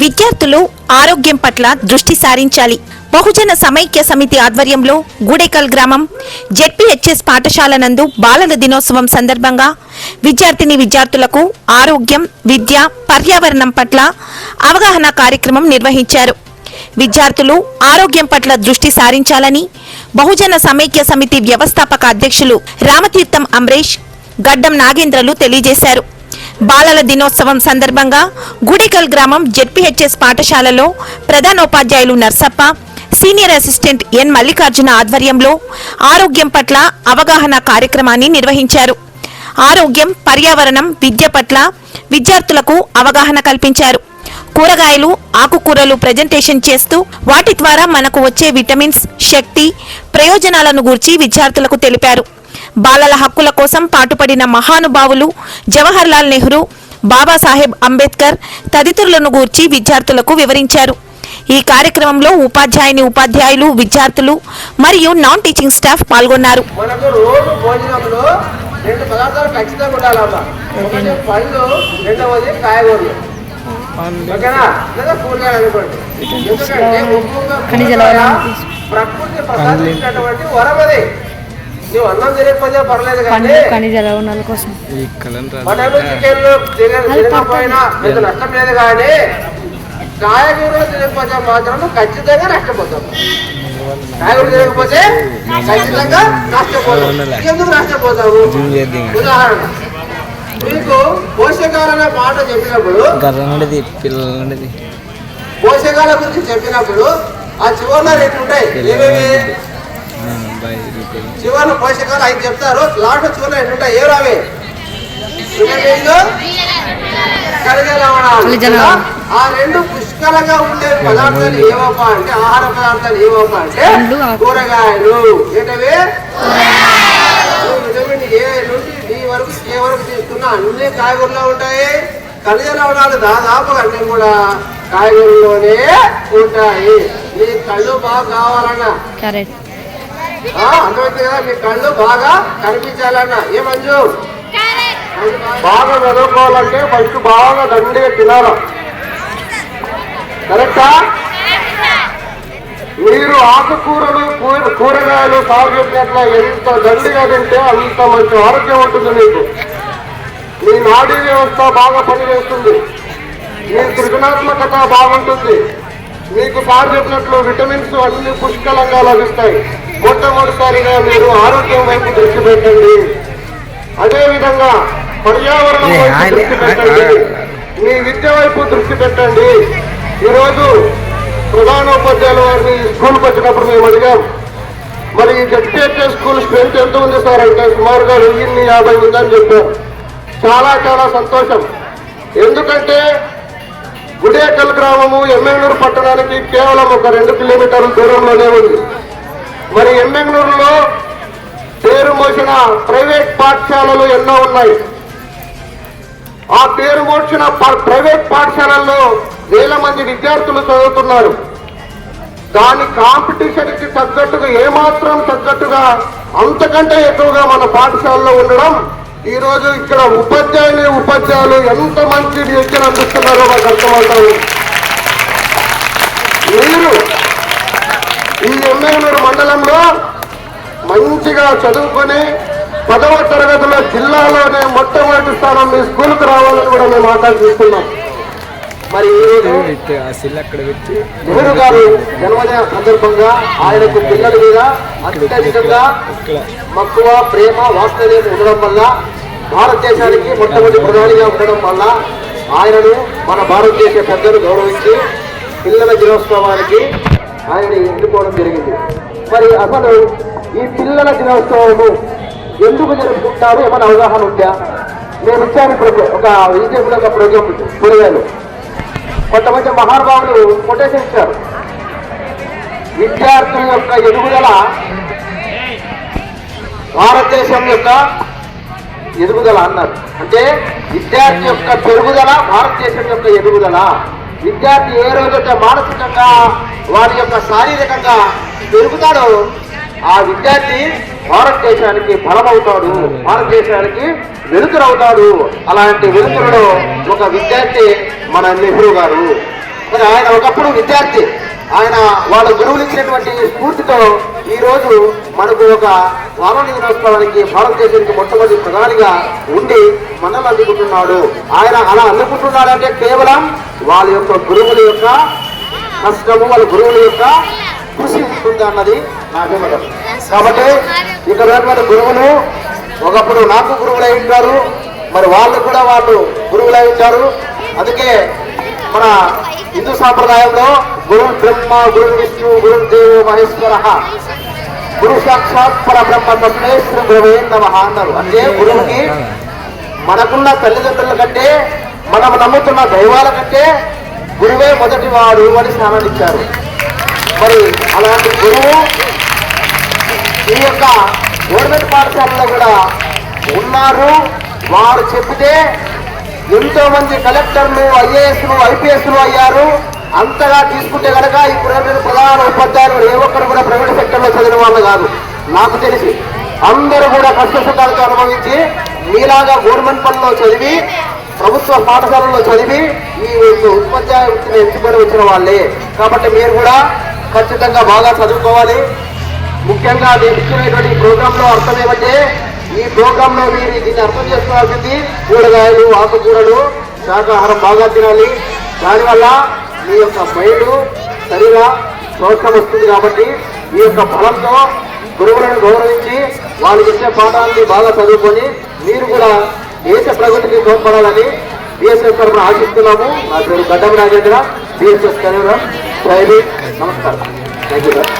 విద్యార్థులు ఆరోగ్యం పట్ల దృష్టి సారించాలి. బహుజన సమైక్య సమితి ఆధ్వర్యంలో గూడేకల్ గ్రామం జెడ్పీహెచ్ఎస్ పాఠశాల నందు బాలల దినోత్సవం సందర్భంగా విద్యార్థిని విద్యార్థులకు ఆరోగ్యం విద్య పర్యావరణం పట్ల అవగాహన కార్యక్రమం నిర్వహించారు. విద్యార్థులు ఆరోగ్యం పట్ల దృష్టి సారించాలని బహుజన సమైక్య సమితి వ్యవస్థాపక అధ్యక్షులు రామతీర్థం అమరేష్ గడ్డం నాగేంద్రలు తెలియజేశారు. బాలల దినోత్సవం సందర్భంగా గుడికల్ గ్రామం జెడ్పీహెచ్ఎస్ పాఠశాలలో ప్రధానోపాధ్యాయులు Narsappa senior assistant N Mallikarjuna ఆధ్వర్యంలో ఆరోగ్యం పట్ల అవగాహన కార్యక్రమాన్ని నిర్వహించారు. ఆరోగ్యం పర్యావరణం విద్య పట్ల విద్యార్థులకు అవగాహన కల్పించారు. కూరగాయలు ఆకుకూరలు ప్రజెంటేషన్ చేస్తూ వాటి ద్వారా మనకు వచ్చే విటమిన్స్ శక్తి ప్రయోజనాలను గూర్చి విద్యార్థులకు తెలిపారు. బాలల హక్కుల కోసం పాటుపడిన మహానుభావులు జవహర్లాల్ నెహ్రూ బాబాసాహెబ్ అంబేద్కర్ తదితరులను గూర్చి విద్యార్థులకు వివరించారు. ఈ కార్యక్రమంలో ఉపాధ్యాయుని ఉపాధ్యాయులు విద్యార్థులు మరియు నాన్ టీచింగ్ స్టాఫ్ పాల్గొన్నారు. మనకు రోజు భోజనంలో రెండు పదార్థాలు ఖచ్చితంగా ఉండాలమ్మా. ఒకటి పళ్ళు రెండవది కాయగూరలు. ఓకేనా? లేదా కూరగాయలు అనుకోండి. ఎందుకంటే ఒక్కొక్క కూరగాయ ప్రకృతి ప్రసాదించినటువంటి వరమది. నువ్వు అన్నం తినకపోతే పర్లేదు కానీ కోసం. మటన్ తినకపోయినా నష్టం లేదు కానీ కాయగూరలు తినకపోతే మాత్రం ఖచ్చితంగా నష్టపోతాం. కాయగూరలు తినకపోతే ఖచ్చితంగా నష్టపోతాం. ఎందుకు నష్టపోతాము ఉదాహరణ. మీకు పోషకాలనే మాట చెప్పినప్పుడు పోషకాల గురించి చెప్పినప్పుడు ఆ చివరిలో రెండు ఉంటాయి. ఏమేమి? చివరిలో పోషకాలు ఐదు చెప్తారు. లాస్ట్ చివరిలో రావి? లవణాలు. ఆ రెండు పుష్కలంగా ఉండే పదార్థాలు ఏవప్ప అంటే ఆహార పదార్థాలు ఏవప్ప అంటే కూరగాయలు. ఏంటవి? విటమిన్ ఏ నుండి డి వరకు ఏ వరకు తీసుకున్నా అన్ని కాయగూరలో ఉంటాయి. ఖనిజ లవణాలు దాదాపు అన్ని కూడా కాయగూరలోనే ఉంటాయి. నీ కళ్ళు బాగా కావాలన్నా. అర్థమైంది కదా మీ కళ్ళు బాగా కనిపించాలన్నా. ఏ మంజు? బాగా చదువుకోవాలంటే ఫస్ట్ బాగా దండిగా తినాలి? కరెక్టా? మీరు ఆకుకూరలు కూరగాయలు సాగు చేసినట్ల ఎంత దండిగా తింటే అంత మంచి ఆరోగ్యం ఉంటుంది మీకు. మీ నాడీ వ్యవస్థ బాగా పనిచేస్తుంది. మీ సృజనాత్మకత బాగుంటుంది. మీకు సార్ చెప్పినట్లు విటమిన్స్ అన్ని పుష్కలంగా లభిస్తాయి. మొట్టమొదటిసారిగా మీరు ఆరోగ్యం వైపు దృష్టి పెట్టండి. అదే విధంగా పర్యావరణం వైపు దృష్టి పెట్టండి. మీ విద్య వైపు దృష్టి పెట్టండి. ఈరోజు ప్రధానోపాధ్యాయుల వారిని స్కూల్కి వచ్చినప్పుడు మేము అడిగాం. మరి ఈ జడ్పిహెచ్ఎస్ స్కూల్ స్ట్రెంత్ ఎంత ఉంది సార్ అంటే సుమారుగా వెయ్యిన్ని యాభై ఉందని చెప్పారు. చాలా చాలా సంతోషం. ఎందుకంటే గుడేకల్ గ్రామము ఎమ్మెగనూరు పట్టణానికి కేవలం ఒక రెండు కిలోమీటర్ల దూరంలోనే ఉంది. మరి ఎంబెంగళూరులో పేరు మోసిన ప్రైవేట్ పాఠశాలలు ఎన్నో ఉన్నాయి. ఆ పేరు మోసిన ప్రైవేట్ పాఠశాలల్లో వేల మంది విద్యార్థులు చదువుతున్నారు. దాని కాంపిటీషన్కి తగ్గట్టుగా ఏమాత్రం తగ్గట్టుగా అంతకంటే ఎక్కువగా మన పాఠశాలలో ఉండడం ఈరోజు ఇక్కడ ఉపాధ్యాయులు ఉపాధ్యాయులు ఎంత మంచి విద్యను అందిస్తున్నారో మాకు అర్థమవుతారు మీరు ఈ ఎమ్మెల్యేనూరు మండలంలో మంచిగా చదువుకొని పదవ తరగతిలో జిల్లాలోనే మొట్టమొదటి స్థానం మీ స్కూల్కి రావాలని కూడా మేము ఆకాంక్షిస్తున్నాం. మరి నెహ్రూ గారు జన్మదిన సందర్భంగా ఆయనకు పిల్లల మీద అత్యధికంగా మక్కువ ప్రేమ వాత్సల్యం ఉండడం వల్ల భారతదేశానికి మొట్టమొదటి ప్రధానిగా ఉండడం వల్ల ఆయనను మన భారతదేశ పెద్దలు గౌరవించి పిల్లల దినోత్సవానికి ఆయన ఎన్నుకోవడం జరిగింది. మరి అసలు ఈ పిల్లల దినోత్సవము ఎందుకు జరుపుకుంటారు? ఏమైనా అవగాహన ఉందా? నేను ఇచ్చాను ఇప్పుడు ఒక విజయపురం ఒక ప్రోగ్రామ్ కూరగాయలు. కొంతమంది మహానుభావులు కొటేషన్ ఇచ్చారు. విద్యార్థుల యొక్క ఎదుగుదల భారతదేశం యొక్క ఎదుగుదల అన్నారు. అంటే విద్యార్థి యొక్క పెరుగుదల భారతదేశం యొక్క ఎదుగుదల. విద్యార్థి ఏ రోజైతే మానసికంగా వారి యొక్క శారీరకంగా పెరుగుతాడో ఆ విద్యార్థి భారతదేశానికి బలమవుతాడు భారతదేశానికి వెలుతురవుతాడు. అలాంటి వెలుతురులో ఒక విద్యార్థి మన నెహ్రూ గారు. మరి ఆయన ఒకప్పుడు విద్యార్థి. ఆయన వాళ్ళ గురువులు ఇచ్చినటువంటి స్ఫూర్తితో ఈరోజు మనకు ఒక వారణి దినోత్సవానికి భారతదేశానికి మొట్టమొదటి ప్రధానిగా ఉండి మనల్ని అందుకుంటున్నాడు. ఆయన అలా అందుకుంటున్నాడంటే కేవలం వాళ్ళ యొక్క గురువుల యొక్క కష్టము వాళ్ళ గురువుల యొక్క కృషి ఉంటుంది అన్నది నా అభిమతం కాబట్టి ఇక్కడ గురువులు ఒకప్పుడు నాకు గురువులై ఉంటారు మరి వాళ్ళు కూడా వాళ్ళు గురువులై ఉంటారు. అందుకే మన హిందూ సాంప్రదాయంలో గురు బ్రహ్మ గురు విష్ణు గురు దేవు మహేశ్వర గురు సాక్షాత్ పరబ్రహ్మ తస్మై శ్రీ గురువే నమ అన్నారు. అంటే గురువుకి మనకున్న తల్లిదండ్రుల కంటే మనం నమ్ముతున్న దైవాల కంటే గురువే మొదటి వాడు అని స్నానాన్నిచ్చారు మరి అలాంటి గురువు ఈ యొక్క గవర్నమెంట్ పాఠశాలలో కూడా ఉన్నారు. వారు చెబితే ఎంతో మంది కలెక్టర్లు ఐఏఎస్లు ఐపీఎస్లు అయ్యారు. అంతగా తీసుకుంటే కనుక ఇప్పుడు ప్రధాన ఉపాధ్యాయులు ఏ ఒక్కరు కూడా ప్రైవేట్ సెక్టర్లో చదివిన వాళ్ళు కాదు. నాకు తెలిసి అందరూ కూడా కష్టసుఖాలతో అనుభవించి మీలాగా గవర్నమెంట్ పనిలో చదివి ప్రభుత్వ పాఠశాలలో చదివి ఈ ఉపాధ్యాయ వృత్తిని ఎంచుకొని వచ్చిన వాళ్ళే. కాబట్టి మీరు కూడా ఖచ్చితంగా బాగా చదువుకోవాలి. ముఖ్యంగా నేను ఇచ్చినటువంటి ప్రోగ్రాంలో అర్థం ఏమంటే ఈ ప్రోగ్రాంలో మీరు దీన్ని అర్థం చేసుకోవాల్సింది కూరగాయలు ఆకుకూరలు శాకాహారం బాగా తినాలి. దానివల్ల మీ యొక్క మైండ్ శరీర ప్రోత్సాహం వస్తుంది కాబట్టి ఈ యొక్క బలంతో గురువులను గౌరవించి వాళ్ళు ఇచ్చే పాఠాలని బాగా చదువుకొని మీరు కూడా దేశ ప్రగతికి తోడ్పడాలని బిఎస్ఎస్ తరఫున ఆశిస్తున్నాము. నా పేరు గడ్డం రాజేంద్ర. బిఎస్ఎస్ కరీంనగర్ జై నమస్కారం. Thank you sir